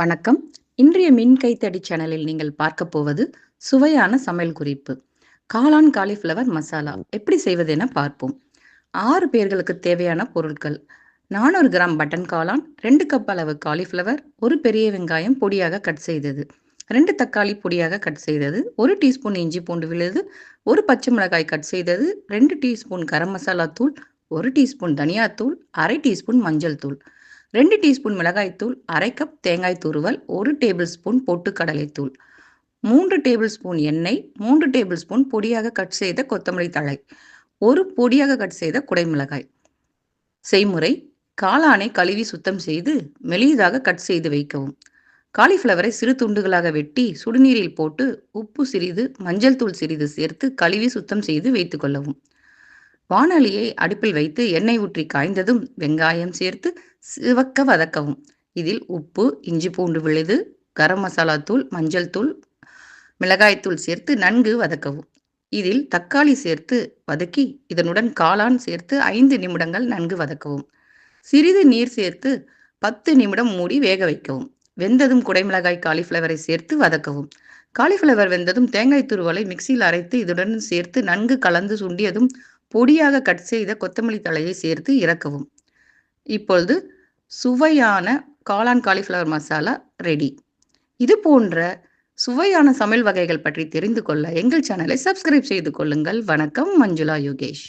வணக்கம். இன்றைய மின் கைத்தடி சேனலில் நீங்கள் பார்க்க போவது சுவையான சமையல் குறிப்பு. காளான் காலிஃப்ளவர் மசாலா. எப்படி செய்வது என பார்ப்போம். ஆறு பேர்களுக்கு தேவையான பொருட்கள். நானூறு கிராம் பட்டன் காளான் ரெண்டு கப் அளவு காலிஃப்ளவர் ஒரு பெரிய வெங்காயம் பொடியாக கட் செய்தது. ரெண்டு தக்காளி பொடியாக கட் செய்தது. ஒரு டீஸ்பூன் இஞ்சி பூண்டு விழுது ஒரு பச்சை மிளகாய் கட் செய்தது. ரெண்டு டீஸ்பூன் கரம் மசாலா தூள் ஒரு டீஸ்பூன் தனியாத்தூள் அரை டீஸ்பூன் மஞ்சள் தூள். ரெண்டு டீஸ்பூன் மிளகாய்த்தூள் அரை கப் தேங்காய் துருவல் ஒரு டேபிள் ஸ்பூன் பொட்டுக்கடலை தூள் மூன்று டேபிள் ஸ்பூன் எண்ணெய் மூன்று டேபிள் ஸ்பூன் பொடியாக கட் செய்த கொத்தமல்லி தழை ஒரு பொடியாக கட் செய்த குடைமிளகாய் செய்முறை காளானை கழுவி சுத்தம் செய்து மெலிதாக கட் செய்து வைக்கவும். காலிஃப்ளவரை சிறு துண்டுகளாக வெட்டி சுடுநீரில் போட்டு உப்பு சிறிது மஞ்சள் தூள் சிறிது சேர்த்து கழுவி சுத்தம் செய்து வைத்துக் கொள்ளவும். வானொலியை அடுப்பில் வைத்து எண்ணெய் ஊற்றி காய்ந்ததும் வெங்காயம் சேர்த்து சிவக்க வதக்கவும். இதில் உப்பு இஞ்சி பூண்டு விழுது கரம் மசாலா தூள் மஞ்சள் தூள் மிளகாய்த்தூள் சேர்த்து நன்கு வதக்கவும். இதில் தக்காளி சேர்த்து வதக்கி இதனுடன் காளான் சேர்த்து ஐந்து நிமிடங்கள் நன்கு வதக்கவும். சிறிது நீர் சேர்த்து பத்து நிமிடம் மூடி வேக வைக்கவும். வெந்ததும் குடைமிளகாய் காலிஃப்ளவரை சேர்த்து வதக்கவும். காலிஃப்ளவர் வெந்ததும் தேங்காய் துருவலை மிக்சியில் அரைத்து இதுடன் சேர்த்து நன்கு கலந்து சுண்டியதும் பொடியாக கட் செய்த கொத்தமல்லி தழையை சேர்த்து இறக்கவும். இப்பொழுது சுவையான காளான் காலிஃப்ளவர் மசாலா ரெடி இது போன்ற சுவையான சமையல் வகைகள் பற்றி தெரிந்து கொள்ள எங்கள் சேனலை சப்ஸ்கிரைப் செய்து கொள்ளுங்கள். வணக்கம் மஞ்சுளா யோகேஷ்.